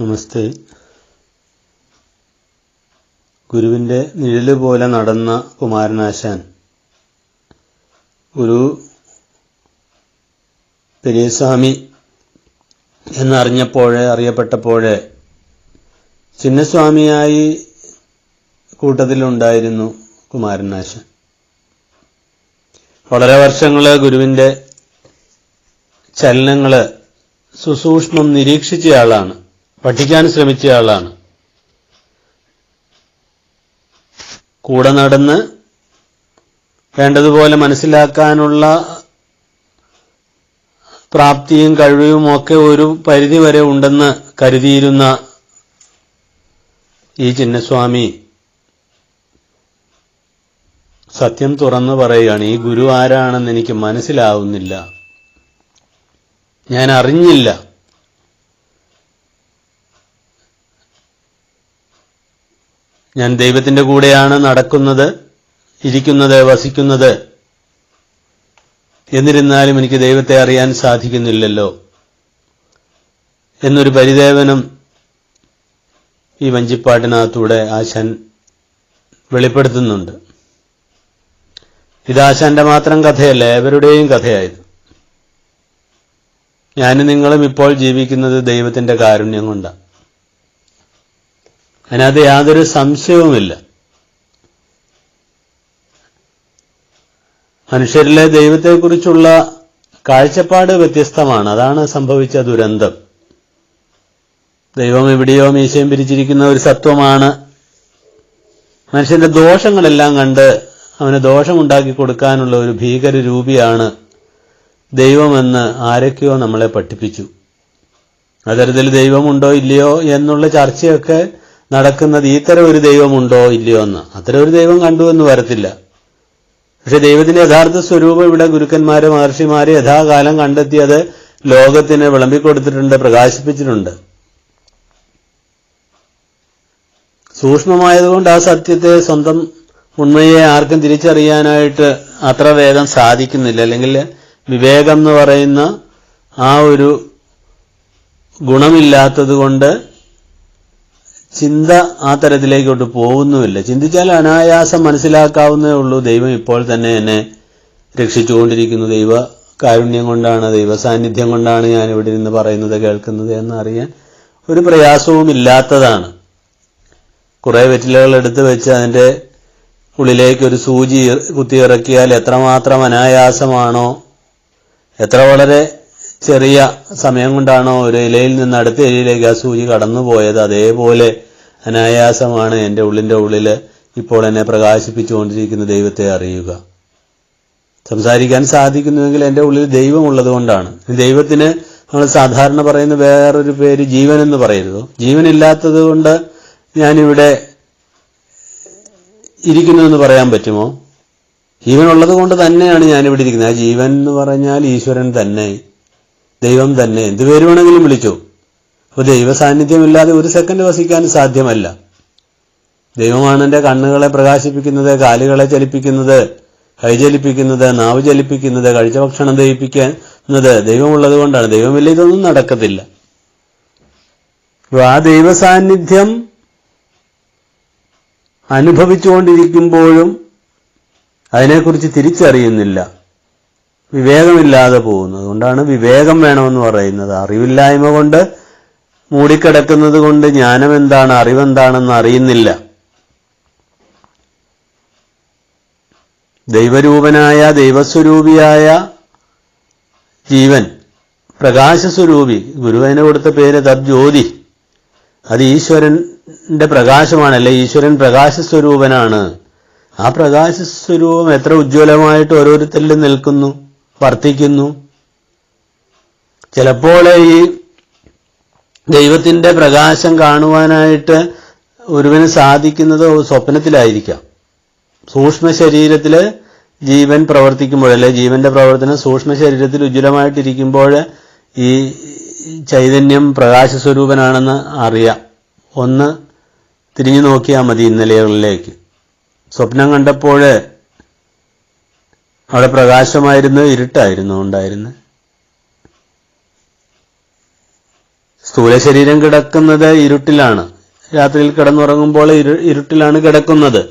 നമസ്തേ. ഗുരുവിന്റെ നിഴൽ പോലെ നടന്ന കുമാരനാശാൻ ഒരു പെരിയസ്വാമി എന്നറിഞ്ഞപ്പോഴേ അറിയപ്പെട്ടപ്പോഴേ ചിന്നസ്വാമിയായി കൂട്ടത്തിലുണ്ടായിരുന്നു കുമാരനാശൻ. വളരെ വർഷങ്ങൾ ഗുരുവിന്റെ ചലനങ്ങൾ സുസൂക്ഷ്മം നിരീക്ഷിച്ചയാളാണ്. പഠിക്കാൻ ശ്രമിച്ച ആളാണ്. കൂടെ നടന്ന് വേണ്ടതുപോലെ മനസ്സിലാക്കാനുള്ള പ്രാപ്തിയും കഴിവും ഒക്കെ ഒരു പരിധി വരെ ഉണ്ടെന്ന് കരുതിയിരുന്ന ഈ ചിന്നസ്വാമി സത്യം തുറന്നു പറയുകയാണ് ഈ ഗുരു ആരാണെന്ന് എനിക്ക് മനസ്സിലാവുന്നില്ല. ഞാൻ അറിഞ്ഞില്ല. ഞാൻ ദൈവത്തിന്റെ കൂടെയാണ് നടക്കുന്നത് ഇരിക്കുന്നത് വസിക്കുന്നത്. എന്നിരുന്നാലും എനിക്ക് ദൈവത്തെ അറിയാൻ സാധിക്കുന്നില്ലല്ലോ. എന്നൊരു പരിദേവനം ഈ വഞ്ചിപ്പാട്ടിനകത്തൂടെ ആശാൻ വെളിപ്പെടുത്തുന്നുണ്ട്. ഇത് ആശാന്റെ മാത്രം കഥയല്ല ഏവരുടെയും കഥയായത്. ഞാനും നിങ്ങളും ഇപ്പോൾ ജീവിക്കുന്നത് ദൈവത്തിന്റെ കാരുണ്യം കൊണ്ടാണ്. അതിനകത്ത് യാതൊരു സംശയവുമില്ല. മനുഷ്യരിലെ ദൈവത്തെക്കുറിച്ചുള്ള കാഴ്ചപ്പാട് വ്യത്യസ്തമാണ്. അതാണ് സംഭവിച്ച ദുരന്തം. ദൈവം എവിടെയോ മീശയും പിരിച്ചിരിക്കുന്ന ഒരു സത്വമാണ്. മനുഷ്യന്റെ ദോഷങ്ങളെല്ലാം കണ്ട് അവന് ദോഷമുണ്ടാക്കി കൊടുക്കാനുള്ള ഒരു ഭീകര രൂപിയാണ് ദൈവമെന്ന് ആരൊക്കെയോ നമ്മളെ പഠിപ്പിച്ചു. അതരത്തിൽ ദൈവമുണ്ടോ ഇല്ലയോ എന്നുള്ള ചർച്ചയൊക്കെ നടക്കുന്നത് ഇത്തരം ഒരു ദൈവമുണ്ടോ ഇല്ലയോ എന്ന്. അത്തരം ഒരു ദൈവം കണ്ടു എന്ന് വരത്തില്ല. പക്ഷെ ദൈവത്തിന്റെ യഥാർത്ഥ സ്വരൂപം ഇവിടെ ഗുരുക്കന്മാര് മഹർഷിമാര് യഥാകാലം കണ്ടെത്തിയത് ലോകത്തിന് വിളമ്പിക്കൊടുത്തിട്ടുണ്ട് പ്രകാശിപ്പിച്ചിട്ടുണ്ട്. സൂക്ഷ്മമായതുകൊണ്ട് ആ സത്യത്തെ സ്വന്തം ഉണ്മയെ ആർക്കും തിരിച്ചറിയാനായിട്ട് അത്ര വേഗം സാധിക്കുന്നില്ല. അല്ലെങ്കിൽ വിവേകം എന്ന് പറയുന്ന ആ ഒരു ഗുണമില്ലാത്തത് കൊണ്ട് ചിന്ത ആ തരത്തിലേക്കോട്ട് പോകുന്നുമില്ല. ചിന്തിച്ചാൽ അനായാസം മനസ്സിലാക്കാവുന്നേ ഉള്ളൂ. ദൈവം ഇപ്പോൾ തന്നെ എന്നെ രക്ഷിച്ചുകൊണ്ടിരിക്കുന്നു. ദൈവ കാരുണ്യം കൊണ്ടാണ് ദൈവ സാന്നിധ്യം കൊണ്ടാണ് ഞാൻ ഇവിടെ നിന്ന് പറയുന്നത് കേൾക്കുന്നത് എന്നറിയാൻ ഒരു പ്രയാസവും ഇല്ലാത്തതാണ്. കുറെ വെറ്റിലകൾ എടുത്തു വെച്ച് അതിന്റെ ഉള്ളിലേക്ക് ഒരു സൂചി കുത്തി ഇറക്കിയാൽ എത്രമാത്രം അനായാസമാണോ എത്ര വളരെ ചെറിയ സമയം കൊണ്ടാണോ ഒരു ഇലയിൽ നിന്ന് അടുത്ത ഇലയിലേക്ക് ആ സൂചി കടന്നുപോയത്. അതേപോലെ അനായാസമാണ് എന്റെ ഉള്ളിന്റെ ഉള്ളിൽ ഇപ്പോൾ എന്നെ പ്രകാശിപ്പിച്ചുകൊണ്ടിരിക്കുന്ന ദൈവത്തെ അറിയുക. സംസാരിക്കാൻ സാധിക്കുന്നുവെങ്കിൽ എന്റെ ഉള്ളിൽ ദൈവം കൊണ്ടാണ്. ദൈവത്തിന് നമ്മൾ സാധാരണ പറയുന്ന വേറൊരു പേര് ജീവൻ എന്ന് പറയരുത്? ജീവനില്ലാത്തത് കൊണ്ട് ഞാനിവിടെ ഇരിക്കുന്നു എന്ന് പറയാൻ പറ്റുമോ? ജീവനുള്ളത് കൊണ്ട് തന്നെയാണ് ഞാനിവിടെ ഇരിക്കുന്നത്. ആ ജീവൻ എന്ന് പറഞ്ഞാൽ ഈശ്വരൻ തന്നെ. ദൈവം തന്നെ. എന്ത് പേര് വേണമെങ്കിലും വിളിച്ചു? അപ്പൊ ദൈവ സാന്നിധ്യമില്ലാതെ ഒരു സെക്കൻഡ് വസിക്കാൻ സാധ്യമല്ല. ദൈവമാണ് എന്റെ കണ്ണുകളെ പ്രകാശിപ്പിക്കുന്നത് കാലുകളെ ചലിപ്പിക്കുന്നത് കൈ ചലിപ്പിക്കുന്നത് നാവ് ചലിപ്പിക്കുന്നത് കഴിച്ച ഭക്ഷണം ദഹിപ്പിക്കുന്നത് ദൈവമുള്ളത് കൊണ്ടാണ്. ദൈവമില്ല ഇതൊന്നും നടക്കത്തില്ല. ആ ദൈവ സാന്നിധ്യം അനുഭവിച്ചുകൊണ്ടിരിക്കുമ്പോഴും അതിനെക്കുറിച്ച് തിരിച്ചറിയുന്നില്ല. വിവേകമില്ലാതെ പോകുന്നത് അതുകൊണ്ടാണ് വിവേകം വേണമെന്ന് പറയുന്നത്. അറിവില്ലായ്മ കൊണ്ട് മൂടിക്കിടക്കുന്നത് കൊണ്ട് ജ്ഞാനം എന്താണ് അറിവെന്താണെന്ന് അറിയുന്നില്ല. ദൈവരൂപനായ ദൈവസ്വരൂപിയായ ജീവൻ പ്രകാശസ്വരൂപി. ഗുരുവിനെ കൊടുത്ത പേര് തദ്ജ്യോതി അത് ഈശ്വരന്റെ പ്രകാശമാണല്ലേ? ഈശ്വരൻ പ്രകാശസ്വരൂപനാണ്. ആ പ്രകാശസ്വരൂപം എത്ര ഉജ്ജ്വലമായിട്ട് ഓരോരുത്തരിലും നിൽക്കുന്നു വർത്തിക്കുന്നു. ചിലപ്പോൾ ഈ ദൈവത്തിന്റെ പ്രകാശം കാണുവാനായിട്ട് ഒരുവന് സാധിക്കുന്നത് സ്വപ്നത്തിലായിരിക്കാം. സൂക്ഷ്മ ശരീരത്തിൽ ജീവൻ പ്രവർത്തിക്കുമ്പോഴല്ലേ ജീവന്റെ പ്രവർത്തനം സൂക്ഷ്മ ശരീരത്തിൽ ഉജ്ജ്വലമായിട്ടിരിക്കുമ്പോൾ ഈ ചൈതന്യം പ്രകാശസ്വരൂപനാണെന്ന് അറിയാം. ഒന്ന് തിരിഞ്ഞു നോക്കിയാൽ മതി ഇന്നലെകളിലേക്ക് സ്വപ്നം കണ്ടപ്പോൾ അവിടെ പ്രകാശമായിരുന്നു ഇരുട്ടായിരുന്നു ഉണ്ടായിരുന്നു സ്ഥൂല ശരീരം കിടക്കുന്നത് ഇരുട്ടിലാണ്. രാത്രിയിൽ കിടന്നുറങ്ങുമ്പോൾ ഇരു ഇരുട്ടിലാണ് കിടക്കുന്നത്.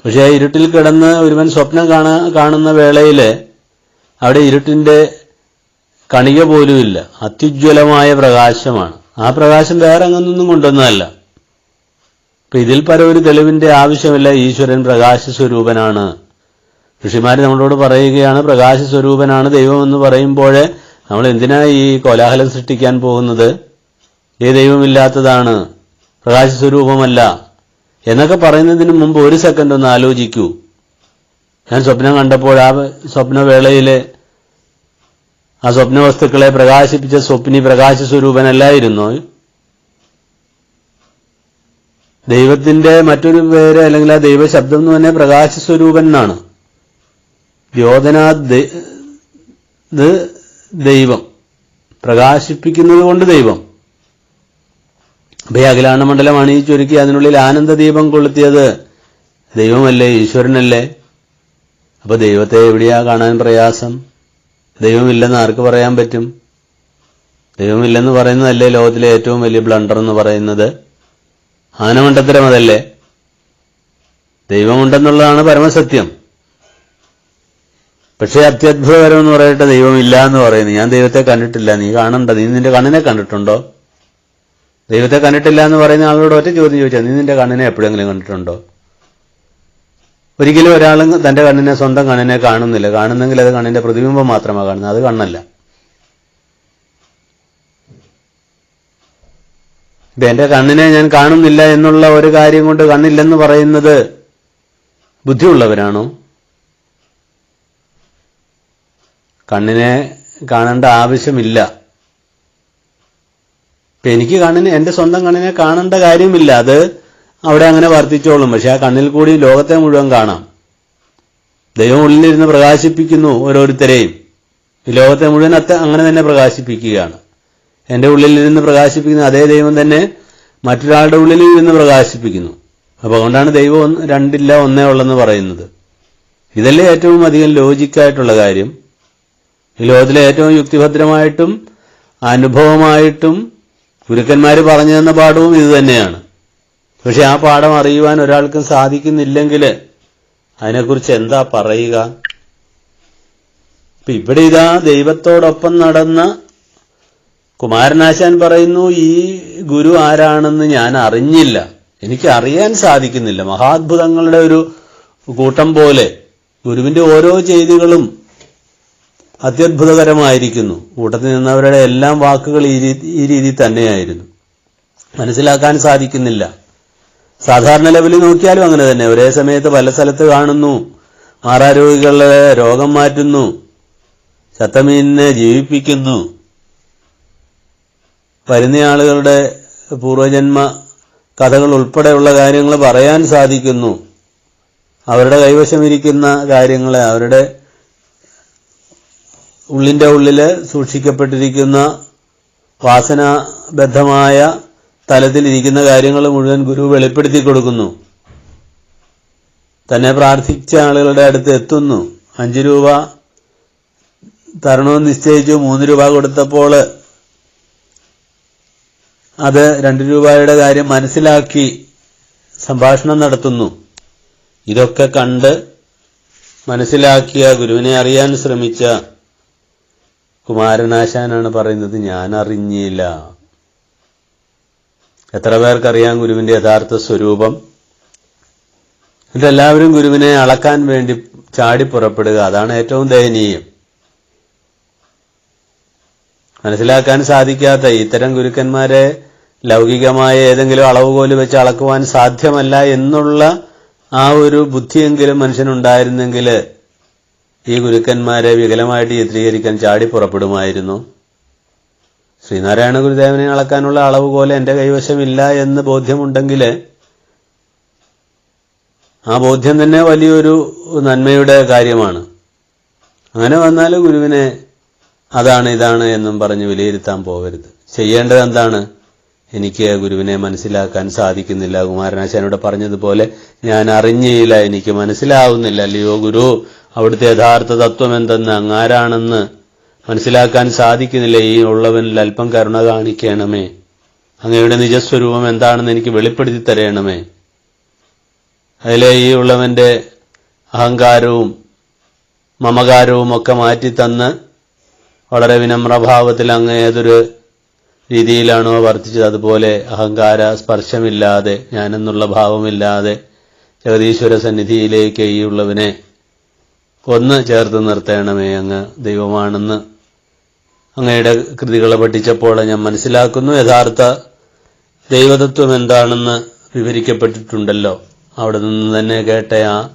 പക്ഷെ ഇരുട്ടിൽ കിടന്ന് ഒരുവൻ സ്വപ്നം കാണാ കാണുന്ന വേളയിൽ അവിടെ ഇരുട്ടിന്റെ കണിക പോലുമില്ല അത്യുജ്വലമായ പ്രകാശമാണ്. ആ പ്രകാശം വേറെ അങ്ങനൊന്നും കൊണ്ടൊന്നുമല്ല അപ്പൊ ഇതിൽ പര ഒരു തെളിവിന്റെ ആവശ്യമില്ല. ഈശ്വരൻ പ്രകാശ സ്വരൂപനാണ് ഋഷിമാർ നമ്മളോട് പറയുകയാണ് പ്രകാശ സ്വരൂപനാണ് ദൈവം എന്ന് പറയുമ്പോൾ നമ്മൾ എന്തിനാ ഈ കോലാഹലം സൃഷ്ടിക്കാൻ പോകുന്നത്? ഈ ദൈവമില്ലാത്തതാണ് പ്രകാശ സ്വരൂപമല്ല എന്നൊക്കെ പറയുന്നതിന് മുമ്പ് ഒരു സെക്കൻഡ് ഒന്ന് ആലോചിക്കൂ. ഞാൻ സ്വപ്നം കണ്ടപ്പോൾ ആ സ്വപ്നവേളയിലെ ആ സ്വപ്ന വസ്തുക്കളെ പ്രകാശിപ്പിച്ച സ്വപ്നി പ്രകാശ സ്വരൂപനല്ലായിരുന്നു ദൈവത്തിന്റെ മറ്റൊരു പേര് അല്ലെങ്കിൽ ആ ദൈവശബ്ദം എന്ന് പറഞ്ഞാൽ പ്രകാശ സ്വരൂപൻ എന്നാണ്. ദ്യോതനാ ദൈവം. പ്രകാശിപ്പിക്കുന്നത് കൊണ്ട് ദൈവം. അഖിലാണ്ട മണ്ഡലമാണ് ഈ ചുരുക്കി അതിനുള്ളിൽ ആനന്ദ ദീപം കൊളുത്തിയത്. ദൈവമല്ലേ? ഈശ്വരനല്ലേ? അപ്പൊ ദൈവത്തെ എവിടെയാ കാണാൻ പ്രയാസം? ദൈവമില്ലെന്ന് ആർക്ക് പറയാൻ പറ്റും? ദൈവമില്ലെന്ന് പറയുന്നതല്ലേ ലോകത്തിലെ ഏറ്റവും വലിയ ബ്ലണ്ടർ എന്ന് പറയുന്നത്? ആനമണ്ടത്തരം അതല്ലേ? ദൈവമുണ്ടെന്നുള്ളതാണ് പരമസത്യം. പക്ഷേ അത്യത്ഭുതകരം എന്ന് പറയട്ടെ ദൈവമില്ല എന്ന് പറയുന്നു. ഞാൻ ദൈവത്തെ കണ്ടിട്ടില്ല. നീ കാണണ്ട. നീ നിന്റെ കണ്ണിനെ കണ്ടിട്ടുണ്ടോ? ദൈവത്തെ കണ്ടിട്ടില്ല എന്ന് പറയുന്ന ആളോട് ഒറ്റ ചോദ്യം ചോദിച്ചാൽ നീ നിന്റെ കണ്ണിനെ എപ്പോഴെങ്കിലും കണ്ടിട്ടുണ്ടോ? ഒരിക്കലും ഒരാളും തന്റെ കണ്ണിനെ സ്വന്തം കണ്ണിനെ കാണുന്നില്ല. കാണുന്നെങ്കിൽ അത് കണ്ണിന്റെ പ്രതിബിംബം മാത്രമാണ് കാണുന്നത്. അത് കണ്ണല്ല. ഇപ്പൊ എന്റെ കണ്ണിനെ ഞാൻ കാണുന്നില്ല എന്നുള്ള ഒരു കാര്യം കൊണ്ട് കണ്ണില്ലെന്ന് പറയുന്നത് ബുദ്ധിയുള്ളവരാണോ? കണ്ണിനെ കാണേണ്ട ആവശ്യമില്ല. ഇപ്പൊ എനിക്ക് കണ്ണിന് എന്റെ സ്വന്തം കണ്ണിനെ കാണേണ്ട കാര്യമില്ല. അത് അവിടെ അങ്ങനെ വർദ്ധിച്ചോളും. പക്ഷെ ആ കണ്ണിൽ കൂടി ലോകത്തെ മുഴുവൻ കാണാം. ദൈവം ഉള്ളിലിരുന്ന് പ്രകാശിപ്പിക്കുന്നു ഓരോരുത്തരെയും. ഈ ലോകത്തെ മുഴുവൻ അത്ത അങ്ങനെ തന്നെ പ്രകാശിപ്പിക്കുകയാണ്. എന്റെ ഉള്ളിലിരുന്ന് പ്രകാശിപ്പിക്കുന്ന അതേ ദൈവം തന്നെ മറ്റൊരാളുടെ ഉള്ളിൽ ഇരുന്ന് പ്രകാശിപ്പിക്കുന്നു. അപ്പൊ അതുകൊണ്ടാണ് ദൈവം രണ്ടില്ല ഒന്നേ ഉള്ളെന്ന് പറയുന്നത്. ഇതല്ലേ ഏറ്റവും അധികം ലോജിക്കായിട്ടുള്ള കാര്യം. ഈ ലോകത്തിലെ ഏറ്റവും യുക്തിഭദ്രമായിട്ടും അനുഭവമായിട്ടും ഗുരുക്കന്മാർ പറഞ്ഞു തന്ന പാഠവും ഇത് തന്നെയാണ്. പക്ഷെ ആ പാഠം അറിയുവാൻ ഒരാൾക്കും സാധിക്കുന്നില്ലെങ്കിൽ അതിനെക്കുറിച്ച് എന്താ പറയുക? ഇപ്പൊ ഇവിടെ ഇതാ ദൈവത്തോടൊപ്പം നടന്ന കുമാരനാശാൻ പറയുന്നു ഈ ഗുരു ആരാണെന്ന് ഞാൻ അറിഞ്ഞില്ല. എനിക്ക് അറിയാൻ സാധിക്കുന്നില്ല. മഹാത്ഭുതങ്ങളുടെ ഒരു കൂട്ടം പോലെ ഗുരുവിന്റെ ഓരോ ചെയ്തികളും അത്യത്ഭുതകരമായിരിക്കുന്നു. കൂട്ടത്തിൽ നിന്നവരുടെ എല്ലാം വാക്കുകൾ ഈ രീതി തന്നെയായിരുന്നു. മനസ്സിലാക്കാൻ സാധിക്കുന്നില്ല. സാധാരണ ലെവലിൽ നോക്കിയാലും അങ്ങനെ തന്നെ. ഒരേ സമയത്ത് പല സ്ഥലത്ത് കാണുന്നു. മാറാരോഗികളെ രോഗം മാറ്റുന്നു. ചത്തമീനിനെ ജീവിപ്പിക്കുന്നു. വരുന്ന ആളുകളുടെ പൂർവജന്മ കഥകൾ ഉൾപ്പെടെയുള്ള കാര്യങ്ങൾ പറയാൻ സാധിക്കുന്നു. അവരുടെ കൈവശമിരിക്കുന്ന കാര്യങ്ങളെ അവരുടെ ഉള്ളിന്റെ ഉള്ളിൽ സൂക്ഷിക്കപ്പെട്ടിരിക്കുന്ന വാസനാബദ്ധമായ തലത്തിലിരിക്കുന്ന കാര്യങ്ങൾ മുഴുവൻ ഗുരു വെളിപ്പെടുത്തി കൊടുക്കുന്നു. തന്നെ പ്രാർത്ഥിച്ച ആളുകളുടെ അടുത്ത് എത്തുന്നു. അഞ്ചു രൂപ തരണമെന്ന് നിശ്ചയിച്ചു. മൂന്ന് രൂപ കൊടുത്തപ്പോൾ അത് രണ്ട് രൂപയുടെ കാര്യം മനസ്സിലാക്കി സംഭാഷണം നടത്തുന്നു. ഇതൊക്കെ കണ്ട് മനസ്സിലാക്കിയ ഗുരുവിനെ അറിയാൻ ശ്രമിച്ച കുമാരനാശാനാണ് പറയുന്നത് ഞാൻ അറിഞ്ഞില്ല എത്ര പേർക്കറിയാം ഗുരുവിന്റെ യഥാർത്ഥ സ്വരൂപം? ഇതെല്ലാവരും ഗുരുവിനെ അളക്കാൻ വേണ്ടി ചാടി പുറപ്പെടുക. അതാണ് ഏറ്റവും ദയനീയം. മനസ്സിലാക്കാൻ സാധിക്കാത്ത ഇത്തരം ഗുരുക്കന്മാരെ ലൗകികമായ ഏതെങ്കിലും അളവുകോൽ വെച്ച് അളക്കുവാൻ സാധ്യമല്ല എന്നുള്ള ആ ഒരു ബുദ്ധിയെങ്കിലും മനുഷ്യനുണ്ടായിരുന്നെങ്കിൽ ഈ ഗുരുക്കന്മാരെ വികലമായിട്ട് ചിത്രീകരിക്കാൻ ചാടി പുറപ്പെടുമായിരുന്നു. ശ്രീനാരായണ ഗുരുദേവനെ അളക്കാനുള്ള അളവ് പോലെ എന്റെ കൈവശമില്ല എന്ന് ബോധ്യമുണ്ടെങ്കിൽ ആ ബോധ്യം തന്നെ വലിയൊരു നന്മയുടെ കാര്യമാണ്. അങ്ങനെ വന്നാൽ ഗുരുവിനെ അതാണ് ഇതാണ് എന്നും പറഞ്ഞ് വിലയിരുത്താൻ പോകരുത്. ചെയ്യേണ്ടത് എന്താണ്? എനിക്ക് ഗുരുവിനെ മനസ്സിലാക്കാൻ സാധിക്കുന്നില്ല. കുമാരനാശാനോട് പറഞ്ഞതുപോലെ ഞാൻ അറിഞ്ഞില്ല എനിക്ക് മനസ്സിലാവുന്നില്ല. അല്ലയോ ഗുരു അവിടുത്തെ യഥാർത്ഥ തത്വം എന്തെന്ന് അങ്ങാരാണെന്ന് മനസ്സിലാക്കാൻ സാധിക്കുന്നില്ല. ഈ ഉള്ളവനിൽ അല്പം കരുണ കാണിക്കണമേ. അങ്ങയുടെ നിജസ്വരൂപം എന്താണെന്ന് എനിക്ക് വെളിപ്പെടുത്തി തരയണമേ അതിലെ ഈ ഉള്ളവന്റെ അഹങ്കാരവും മമകാരവും ഒക്കെ മാറ്റിത്തന്ന് വളരെ വിനമ്രഭാവത്തിൽ അങ്ങ് ഏതൊരു രീതിയിലാണോ വർദ്ധിച്ചത് അതുപോലെ അഹങ്കാര സ്പർശമില്ലാതെ ഞാനെന്നുള്ള ഭാവമില്ലാതെ ജഗതീശ്വര സന്നിധിയിലേക്ക് ഈ ഉള്ളവനെ ഒന്ന് ചേർത്ത് നിർത്തണമേ അങ്ങ് ദൈവമാണെന്ന് അങ്ങയുടെ കൃതികളെ പഠിച്ചപ്പോൾ ഞാൻ മനസ്സിലാക്കുന്നു. യഥാർത്ഥ ദൈവതത്വം എന്താണെന്ന് വിവരിക്കപ്പെട്ടിട്ടുണ്ടല്ലോ. അവിടെ നിന്ന് തന്നെ കേട്ട ആ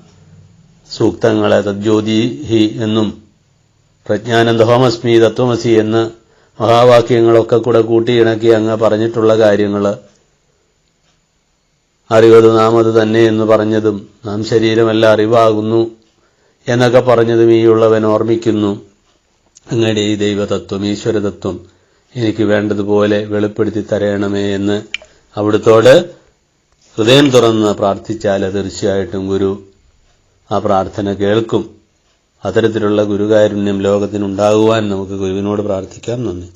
സൂക്തങ്ങളെ തദ്ജ്യോതിഹി എന്നും പ്രജ്ഞാനന്ദഹോമസ്മി തത്വമസി എന്ന് മഹാവാക്യങ്ങളൊക്കെ കൂടെ കൂട്ടിയിണക്കി അങ്ങ് പറഞ്ഞിട്ടുള്ള കാര്യങ്ങൾ. അറിവത് നാം അത് തന്നെ എന്ന് പറഞ്ഞതും നാം ശരീരമല്ല അറിവാകുന്നു. എന്നൊക്കെ പറഞ്ഞതും ഈ ഉള്ളവൻ ഓർമ്മിക്കുന്നു. അങ്ങയുടെ ഈ ദൈവതത്വം ഈശ്വരതത്വം എനിക്ക് വേണ്ടതുപോലെ വെളിപ്പെടുത്തി തരയണമേ എന്ന് അവിടുത്തോട് ഹൃദയം തുറന്ന് പ്രാർത്ഥിച്ചാൽ തീർച്ചയായിട്ടും ഗുരു ആ പ്രാർത്ഥന കേൾക്കും. അത്തരത്തിലുള്ള ഗുരുകാരുണ്യം ലോകത്തിനുണ്ടാകുവാൻ നമുക്ക് ഗുരുവിനോട് പ്രാർത്ഥിക്കാം. നന്ദി.